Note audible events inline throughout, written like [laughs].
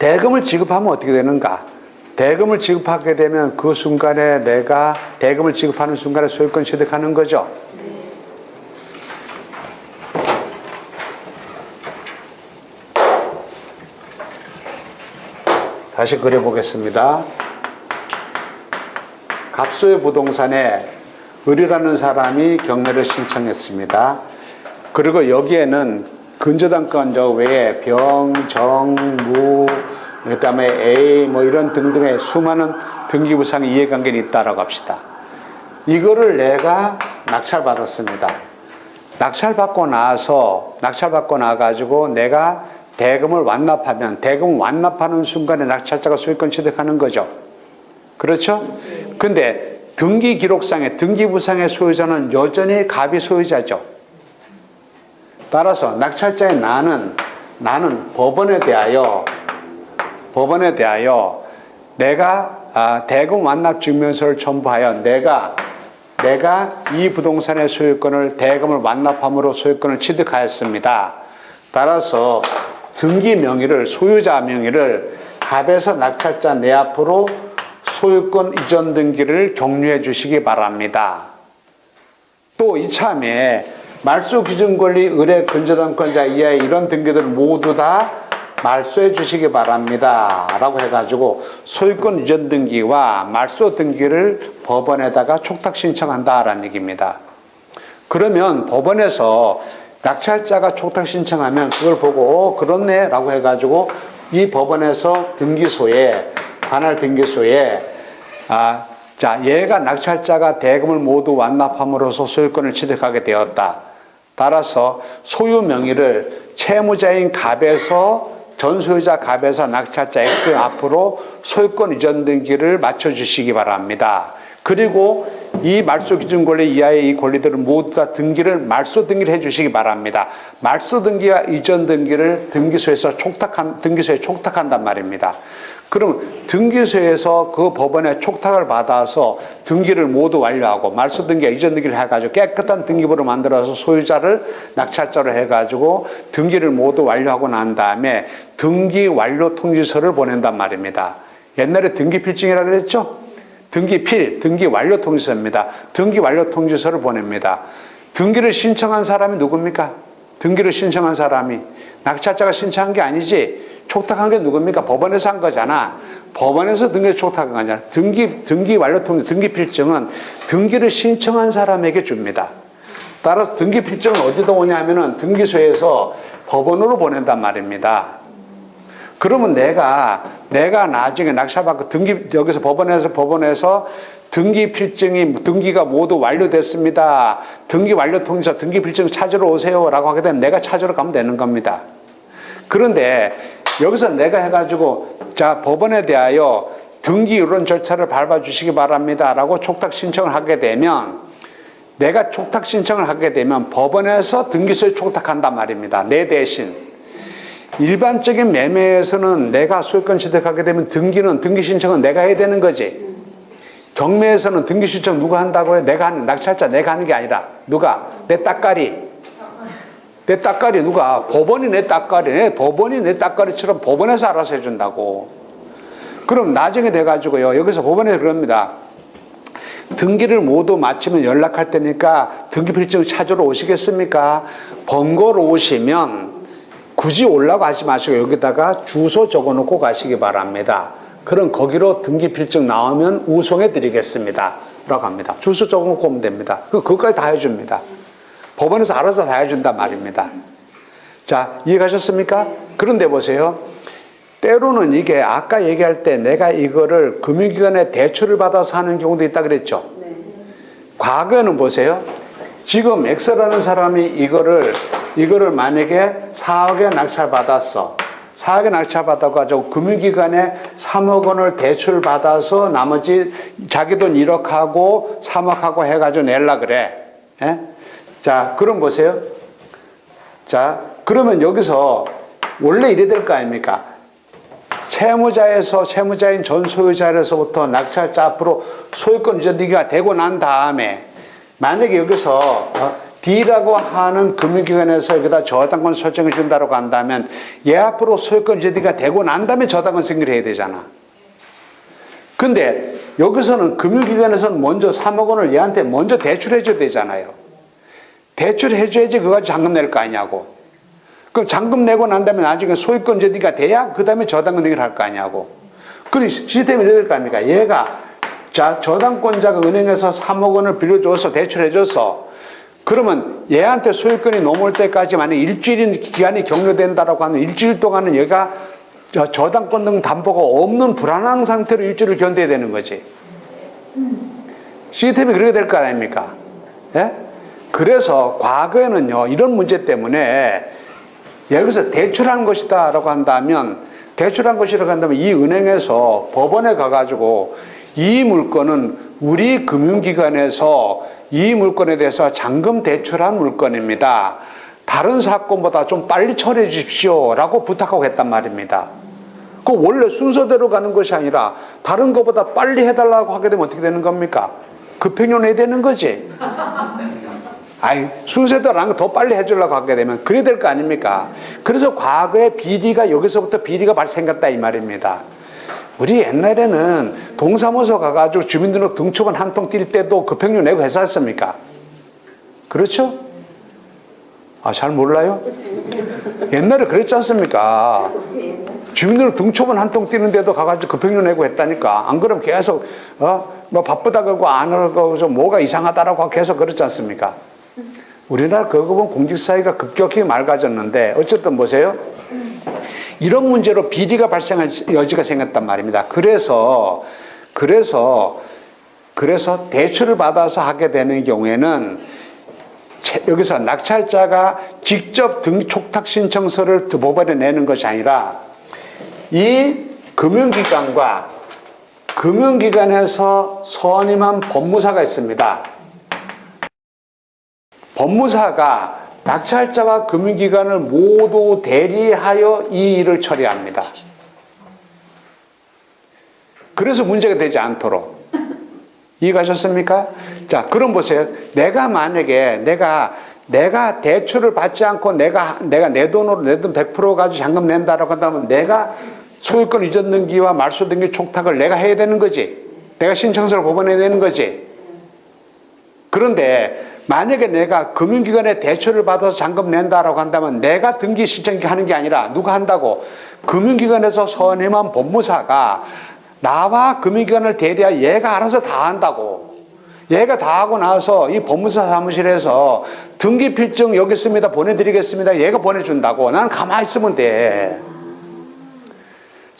대금을 지급하면 어떻게 되는가? 대금을 지급하게 되면 그 순간에 내가 대금을 지급하는 순간에 소유권 취득하는 거죠. 다시 그려보겠습니다. 갑소의 부동산에 을이라는 사람이 경매를 신청했습니다. 그리고 여기에는 근저당권자 외에 병, 정, 무, 그다음에 A 뭐 이런 등등의 수많은 등기부상 이해관계는 있다라고 합시다. 이거를 내가 낙찰받았습니다. 낙찰받고 나서 낙찰받고 나가지고 내가 대금을 완납하면 대금 완납하는 순간에 낙찰자가 소유권 취득하는 거죠. 그렇죠? 근데 등기 기록상에 등기부상의 소유자는 여전히 갑이 소유자죠. 따라서 낙찰자의 나는 나는 법원에 대하여 법원에 대하여 내가 아, 대금 완납 증명서를 첨부하여 내가 내가 이 부동산의 소유권을 대금을 완납함으로 소유권을 취득하였습니다. 따라서 등기 명의를 소유자 명의를 갑에서 낙찰자 내 앞으로 소유권 이전 등기를 격려해 주시기 바랍니다. 또 이참에 말소 기준 권리 의뢰 근저당권자 이하의 이런 등기들 모두 다 말소해 주시기 바랍니다. 라고 해가지고 소유권 이전 등기와 말소 등기를 법원에다가 촉탁 신청한다라는 얘기입니다. 그러면 법원에서 낙찰자가 촉탁 신청하면 그걸 보고 어 그렇네 라고 해가지고 이 법원에서 등기소에 관할 등기소에 아, 자 얘가 낙찰자가 대금을 모두 완납함으로써 소유권을 취득하게 되었다. 따라서 소유 명의를 채무자인 갑에서 전소유자 갑에서 낙찰자 X 앞으로 소유권 이전 등기를 맞춰 주시기 바랍니다. 그리고 이 말소 기준 권리 이하의 이 권리들을 모두 다 등기를 말소 등기를 해 주시기 바랍니다. 말소 등기와 이전 등기를 등기소에서 촉탁한 등기소에 촉탁한단 말입니다. 그럼 등기소에서 그 법원의 촉탁을 받아서 등기를 모두 완료하고 말소 등기와 이전 등기를 해가지고 깨끗한 등기부를 만들어서 소유자를 낙찰자로 해가지고 등기를 모두 완료하고 난 다음에 등기 완료 통지서를 보낸단 말입니다. 옛날에 등기 필증이라 그랬죠? 등기 필, 등기 완료 통지서입니다. 등기 완료 통지서를 보냅니다. 등기를 신청한 사람이 누굽니까? 등기를 신청한 사람이 낙찰자가 신청한 게 아니지. 촉탁한 게 누굽니까? 법원에서 한 거잖아. 법원에서 등기를 촉탁한 거잖아. 등기, 등기 완료 통지, 등기 필증은 등기를 신청한 사람에게 줍니다. 따라서 등기 필증은 어디도 오냐면은 등기소에서 법원으로 보낸단 말입니다. 그러면 내가 내가 나중에 낙찰받고 등기 여기서 법원에서 법원에서 등기 필증이 등기가 모두 완료됐습니다. 등기 완료 통지서 등기 필증 찾으러 오세요라고 하게 되면 내가 찾으러 가면 되는 겁니다. 그런데 여기서 내가 해가지고 자 법원에 대하여 등기 이런 절차를 밟아 주시기 바랍니다라고 촉탁 신청을 하게 되면 내가 촉탁 신청을 하게 되면 법원에서 등기소에 촉탁한단 말입니다. 내 대신. 일반적인 매매에서는 내가 소유권 취득하게 되면 등기는 등기 신청은 내가 해야 되는 거지. 경매에서는 등기 신청 누가 한다고 해? 내가 하는 낙찰자 내가 하는 게 아니라 누가 내 따까리 내 따까리 누가 법원이 내 따까리 내 법원이 내 따까리처럼 법원에서 알아서 해준다고. 그럼 나중에 돼가지고요 여기서 법원에서 그럽니다. 등기를 모두 마치면 연락할 테니까 등기 필증 찾으러 오시겠습니까? 번거로 오시면 굳이 올라고 하지 마시고 여기다가 주소 적어 놓고 가시기 바랍니다. 그럼 거기로 등기 필증 나오면 우송해 드리겠습니다. 라고 합니다. 주소 적어 놓고 오면 됩니다. 그, 그것까지 다 해줍니다. 법원에서 알아서 다 해준단 말입니다. 자, 이해가셨습니까? 그런데 보세요. 때로는 이게 아까 얘기할 때 내가 이거를 금융기관에 대출을 받아서 하는 경우도 있다 그랬죠. 과거에는 보세요. 지금 엑스라는 사람이 이거를 이거를 만약에 4억에 낙찰 받았어. 4억에 낙찰 받아가지고 금융기관에 3억 원을 대출 받아서 나머지 자기 돈 1억 하고 3억 하고 해가지고 낼라 그래. 예? 자, 그럼 보세요. 자, 그러면 여기서 원래 이래 될 거 아닙니까? 채무자에서 채무자인 전 소유자로서부터 낙찰자 앞으로 소유권 이전등기가 되고 난 다음에 만약에 여기서 어, D라고 하는 금융기관에서 여기다 저당권 설정해 준다고 한다면 얘 앞으로 소유권 제기가 되고 난 다음에 저당권 승인을 해야 되잖아. 근데 여기서는 금융기관에서는 먼저 3억 원을 얘한테 먼저 대출해 줘야 되잖아요. 대출해 줘야지 그거 잔금 낼 거 아니냐고. 그럼 잔금 내고 난 다음에 나중에 소유권 제기가 돼야 그 다음에 저당권 등을 할거 아니냐고. 그럼 시스템이 이렇게 될거 아닙니까? 얘가 자 저당권자가 은행에서 3억 원을 빌려줘서 대출해줘서 그러면 얘한테 소유권이 넘을 때까지 만약 일주일 기간이 경료된다라고 하는 일주일 동안은 얘가 저 저당권 등 담보가 없는 불안한 상태로 일주일을 견뎌야 되는 거지. 시스템이 그렇게 될 거 아닙니까? 예? 그래서 과거에는요, 이런 문제 때문에 여기서 대출한 것이다 라고 한다면, 대출한 것이라고 한다면 이 은행에서 법원에 가가지고 이 물건은 우리 금융기관에서 이 물건에 대해서 잔금 대출한 물건입니다. 다른 사건보다 좀 빨리 처리해 주십시오. 라고 부탁하고 했단 말입니다. 그 원래 순서대로 가는 것이 아니라 다른 것보다 빨리 해달라고 하게 되면 어떻게 되는 겁니까? 급행료 내야 되는 거지. 아이, 순서대로 안더 빨리 해주려고 하게 되면 그래야 될 거 아닙니까? 그래서 과거에 비리가 여기서부터 비리가 발생했다 이 말입니다. 우리 옛날에는 동사무소 가가지고 주민등록 등초본 한 통 뛸 때도 급행료 내고 했었습니까? 그렇죠? 아, 잘 몰라요? 옛날에 그랬지 않습니까? 주민등록 등초본 한통 뛰는데도 가가지고 급행료 내고 했다니까. 안 그러면 계속, 어, 뭐 바쁘다 그러고 안 하고 좀 뭐가 이상하다라고 계속 그렇지 않습니까? 우리나라 보면 공직사회가 급격히 맑아졌는데, 어쨌든 보세요. 이런 문제로 비리가 발생할 여지가 생겼단 말입니다. 그래서, 그래서, 그래서 대출을 받아서 하게 되는 경우에는 채- 여기서 낙찰자가 직접 등 촉탁 신청서를 법원에 내는 것이 아니라 이 금융기관과 금융기관에서 선임한 법무사가 있습니다. 법무사가 낙찰자와 금융기관을 모두 대리하여 이 일을 처리합니다. 그래서 문제가 되지 않도록. 이해가셨습니까? 자, 그럼 보세요. 내가 만약에 내가 내가 대출을 받지 않고 내가 내가 내 돈으로 내 돈 100% 가지고 잔금 낸다라고 한다면 내가 소유권 이전 등기와 말소 등기 촉탁을 내가 해야 되는 거지. 내가 신청서를 법원에 내는 거지. 그런데 만약에 내가 금융기관에 대출을 받아서 잔금 낸다라고 한다면 내가 등기 신청 하는 게 아니라 누가 한다고 금융기관에서 선임한 법무사가 나와 금융기관을 대리하여 얘가 알아서 다 한다고 얘가 다 하고 나서 이 법무사 사무실에서 등기 필증 여기 있습니다 보내드리겠습니다 얘가 보내준다고 나는 가만히 있으면 돼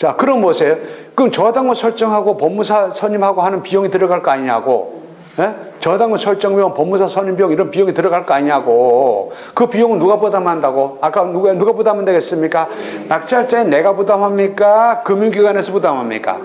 자, 그럼 보세요. 그럼 저당권 설정하고 법무사 선임하고 하는 비용이 들어갈 거 아니냐고. 예? 저당권 설정 비용, 법무사 선임 비용 이런 비용이 들어갈 거 아니냐고. 그 비용은 누가 부담한다고? 아까 누가 누가 부담하면 되겠습니까? 낙찰자는 내가 부담합니까? 금융기관에서 부담합니까?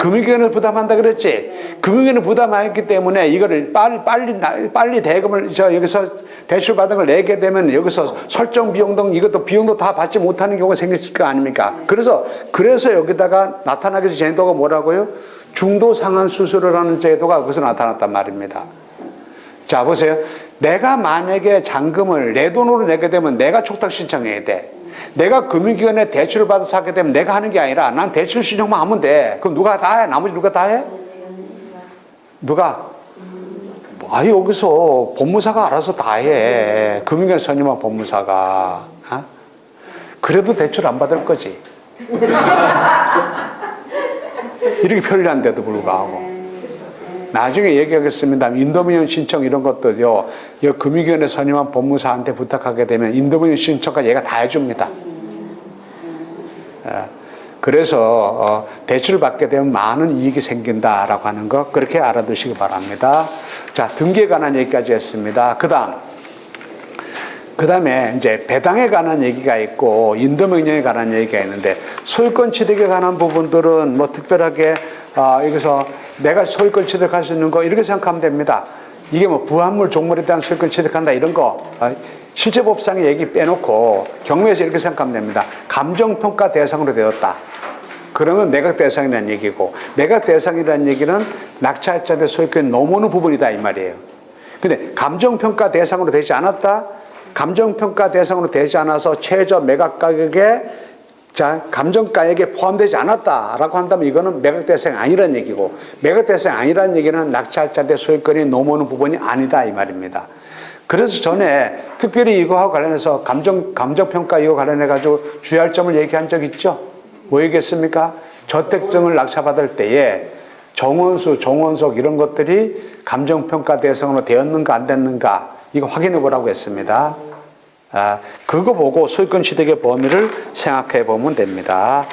금융기관에서 부담한다 그랬지. 금융기관은 부담하기 때문에 이거를 빨리 빨리 나- 빨리 대금을 저 여기서 대출 받은 걸 내게 되면 여기서 설정 비용 등 이것도 비용도 다 받지 못하는 경우가 생길 거 아닙니까? 그래서 그래서 여기다가 나타나게 된 제도가 뭐라고요? 중도 상환 수수를 하는 제도가 거기서 나타났단 말입니다. 자 보세요. 내가 만약에 잔금을 내 돈으로 내게 되면 내가 촉탁 신청해야 돼. 내가 금융기관에 대출을 받아서 하게 되면 내가 하는 게 아니라 난 대출 신청만 하면 돼. 그럼 누가 다 해? 나머지 누가 다 해? 누가? 아 여기서 법무사가 알아서 다 해. 금융기관 선임한 법무사가. 어? 그래도 대출 안 받을 거지. [laughs] 이렇게 편리한데도 불구하고. 나중에 얘기하겠습니다. 인도미션 신청 이런 것도요, 이 금융위원회 선임한 법무사한테 부탁하게 되면 인도미션 신청까지 얘가 다 해줍니다. 예. 그래서 어, 대출을 받게 되면 많은 이익이 생긴다라고 하는 거 그렇게 알아두시기 바랍니다. 자 등기에 관한 얘기까지 했습니다. 그다음 그 다음에 이제 배당에 관한 얘기가 있고 인도명령에 관한 얘기가 있는데 소유권 취득에 관한 부분들은 뭐 특별하게 아 여기서 내가 소유권 취득할 수 있는 거 이렇게 생각하면 됩니다. 이게 뭐 부합물 종물에 대한 소유권 취득한다 이런 거 아, 실제 법상의 얘기 빼놓고 경매에서 이렇게 생각하면 됩니다. 감정평가 대상으로 되었다. 그러면 매각 대상이라는 얘기고 매각 대상이라는 얘기는 낙찰자의 소유권이 넘어오는 부분이다 이 말이에요. 근데 감정평가 대상으로 되지 않았다? 감정평가 대상으로 되지 않아서 최저 매각 가격에 자, 감정가액에 포함되지 않았다라고 한다면 이거는 매각 대상이 아니라는 얘기고 매각 대상이 아니라는 얘기는 낙찰자한테 소유권이 넘어오는 부분이 아니다 이 말입니다. 그래서 전에 특별히 이거하고 관련해서 감정 감정평가 이거 관련해 가지고 주의할 점을 얘기한 적 있죠? 뭐 얘기했습니까? 저택증을 낙찰받을 때에 정원수, 정원석 이런 것들이 감정평가 대상으로 되었는가 안 됐는가 이거 확인해 보라고 했습니다. 아, 그거 보고 소유권 취득의 범위를 생각해 보면 됩니다.